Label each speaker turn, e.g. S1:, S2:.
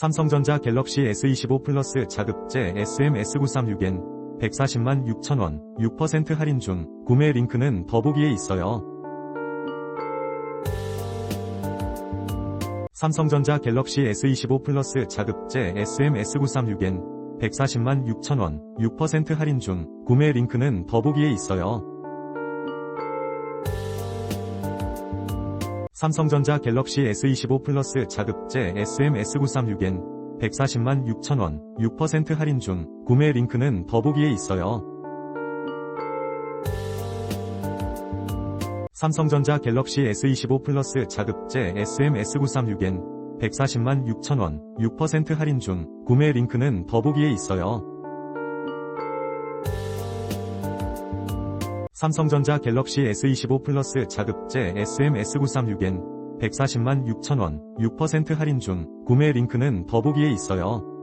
S1: 삼성전자 갤럭시 S25 플러스 자급제 SM-S936엔 140만 6천원, 6% 할인 중, 구매 링크는 더보기에 있어요. 삼성전자 갤럭시 S25 플러스 자급제 SM-S936엔 140만 6천원, 6% 할인 중, 구매 링크는 더보기에 있어요. 삼성전자 갤럭시 S25 플러스 자급제 SM-S936엔 140만 6천원, 6% 할인 중, 구매 링크는 더보기에 있어요. 삼성전자 갤럭시 S25 플러스 자급제 SM-S936엔 140만 6천원, 6% 할인 중, 구매 링크는 더보기에 있어요. 삼성전자 갤럭시 S25 플러스 자급제 SM-S936엔 140만 6천원, 6% 할인 중, 구매 링크는 더보기에 있어요.